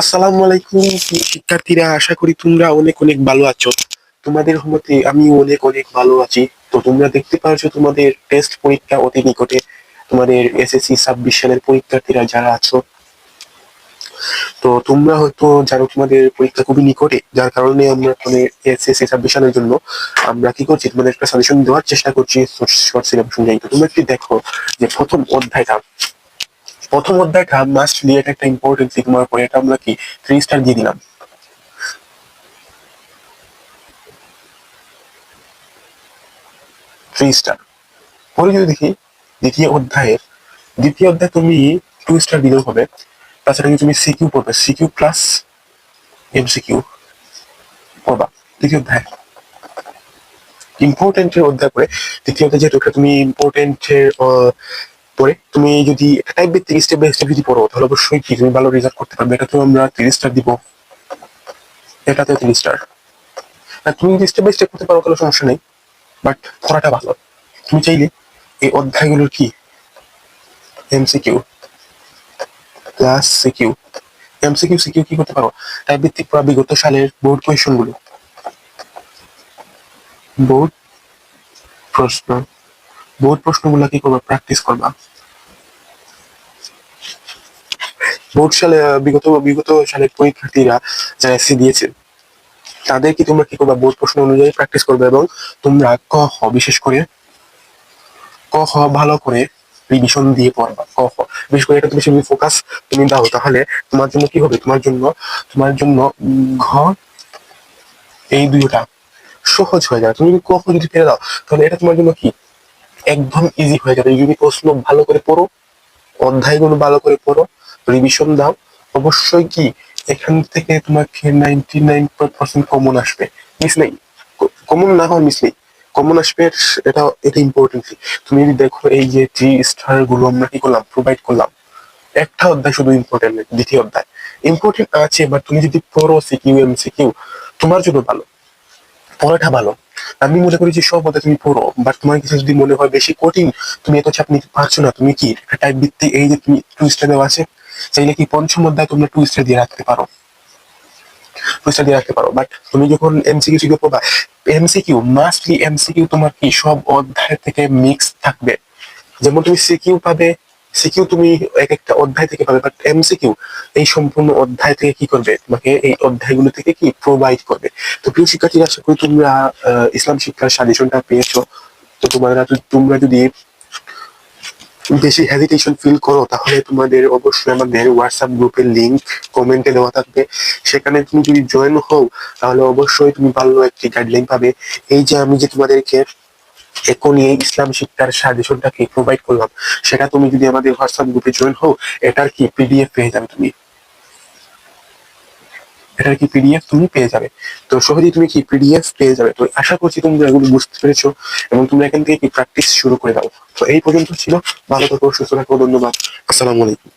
আসসালামু আলাইকুম শিক্ষার্থীরা, আশা করি তোমরা অনেক অনেক ভালো আছো। তোমাদের মতে আমি অনেক অনেক ভালো আছি। তো তোমরা দেখতে পাচ্ছো তোমাদের টেস্ট পরীক্ষা অতি নিকটে তোমাদের এসএসসি ছাব্বিশ সালের পরীক্ষার্থীরা যারা আছো। তো তোমরা হয়তো জানো তোমাদের পরীক্ষা খুবই নিকটে, যার কারণে আমরা মানে এসএসসি ছাব্বিশ সালের জন্য আমরা কি করছি, তোমাদের একটা সাজেশন দেওয়ার চেষ্টা করছি শর্ট সিলেবাস অনুযায়ী। তো তোমরা একটু দেখো যে প্রথম অধ্যায়টা প্রথম অধ্যায়টা মাস্ট এটা একটা ইম্পর্টেন্ট তোমার পরে এটা আমরা কি? থ্রি স্টার দিয়ে দিলাম। থ্রি স্টার পরে যদি দেখি, দ্বিতীয় অধ্যায়ের, দ্বিতীয় অধ্যায় তুমি টু স্টার দিলেও হবে। তাছাড়া যদি তুমি সিকিউ পড়বে। সিকিউ প্লাস এমসিকিউ পড়বা। দ্বিতীয় অধ্যায়। ইম্পর্টেন্টের অধ্যায় পড়ে। দ্বিতীয় অধ্যায় যেহেতু তুমি ইম্পর্টেন্টের পরে তুমি যদি টাইপ ভিত্তিক স্টেপ বাই স্টেপ যদি পড়ো, তাহলে অবশ্যই কি তুমি ভালো রেজাল্ট করতে পারবে? এটা তো আমরা তিরিশ স্টার দিব। এটাতে তিরিশ স্টার আর তুমি যদি স্টেপ বাই স্টেপ করতে পারো, তাহলে সমস্যা নেই। বাট পড়াটা ভালো। তুমি চাইলে এই অধ্যায়গুলোর কি? MCQ plus CQ MCQ CQ কি করতে পারো? টাইপ ভিত্তিক পড়া বিগত সালের বোর্ড কোয়েশনগুলো। বোর্ড প্রশ্ন। বোর্ড প্রশ্নগুলো কি করবা? প্র্যাকটিস করবা। বোর্ড সালে বিগত বিগত সালের পরীক্ষার্থীরা যারা এসসি দিয়েছে, তাদের কি তোমরা কি করবা? বোর্ড প্রশ্ন অনুযায়ী প্র্যাকটিস করবে এবং তোমরা ক, হ বিশেষ করে, ক, হ ভালো করে রিভিশন দিয়ে পড়বা। ক খ বিশেষ করে এটা তুমি ফোকাস তুমি দাও, তাহলে তোমার জন্য কি হবে? তোমার জন্য তোমার জন্য ঘ এই দুইটা সহজ হয়ে যাবে। তুমি ক খ যদি ফেলে দাও, তাহলে এটা তোমার জন্য কি? একদম ইজি হয়ে যাবে। যদি প্রশ্ন ভালো করে পড়ো, অধ্যায়গুলো ভালো করে পড়ো রিভিশন দাও। অবশ্যই কি এখান থেকে তোমাকে নাইনটি নাইন পার্সেন্ট কমন আসবে। মিস নেই। কমন না হওয়ার মিস নেই। কমন আসবে এটা এটা ইম্পর্টেন্ট তুমি যদি দেখো এই যে থ্রি স্টারগুলো আমরা কি করলাম? প্রোভাইড করলাম। একটা অধ্যায় শুধু ইম্পর্টেন্ট দ্বিতীয় অধ্যায়। ইম্পর্টেন্ট আছে বাট তুমি যদি পড়ো সিকিউ এম সিকিউ তোমার জন্য ভালো। পড়াটা ভালো। আমি মনে করি যে সব অধ্যায় তুমি পড়ো বাট তোমার কিছু যদি মনে হয় বেশি কঠিন, তুমি এত চাপ নিতে পারছ না। তুমি কি একটা টাইপ ভিত্তিক এই যে তুমি টু দেওয়া আছে চাইলে কি পঞ্চম অধ্যায় তোমরা টু স্টার দিয়ে রাখতে পারো? দিয়ে রাখতে পারো। বাট তুমি যখন এমসিকিউ পড়বা এমসিকিউ মাস্টলি এমসিকিউ তোমার কি সব অধ্যায় থেকে মিক্স থাকবে? যেমন তুমি সিকিউ পাবে সিকিউ তুমি এক একটা অধ্যায় থেকে পাবে বাট এমসিকিউ এই সম্পূর্ণ অধ্যায় থেকে কি করবে? তোমাকে এই অধ্যায়গুলো থেকে কি প্রোভাইড করবে? তো প্রিয় শিক্ষার্থীরা, আশা করি তোমরা ইসলাম শিক্ষার সাজেশনটা পেয়েছ। তো তোমরা তোমরা যদি বেশি হেজিটেশন ফিল করো, তাহলে তোমাদের অবশ্যই আমাদের হোয়াটসঅ্যাপ গ্রুপের লিঙ্ক কমেন্টে দেওয়া থাকবে। সেখানে তুমি যদি জয়েন হও, তাহলে অবশ্যই তুমি ভালো একটি গাইডলাইন পাবে। এই যে আমি যে তোমাদেরকে এখনই এই ইসলাম শিক্ষার সাজেশনটাকে প্রোভাইড করলাম, সেটা তুমি যদি আমাদের হোয়াটসঅ্যাপ গ্রুপে জয়েন হও, এটার কি পিডিএফ পেয়ে যাবে তুমি। এটার কি পিডিএফ তুমি পেয়ে যাবে। তো সহজেই তুমি কি পিডিএফ পেয়ে যাবে? তো আশা করছি তোমরা এগুলো বুঝতে পেরেছ এবং তোমরা এখান থেকে কি প্র্যাকটিস শুরু করে দাও। তো এই পর্যন্ত ছিল। ভালো থাকো, সুস্থ থাকো, ধন্যবাদ। আসসালামু আলাইকুম।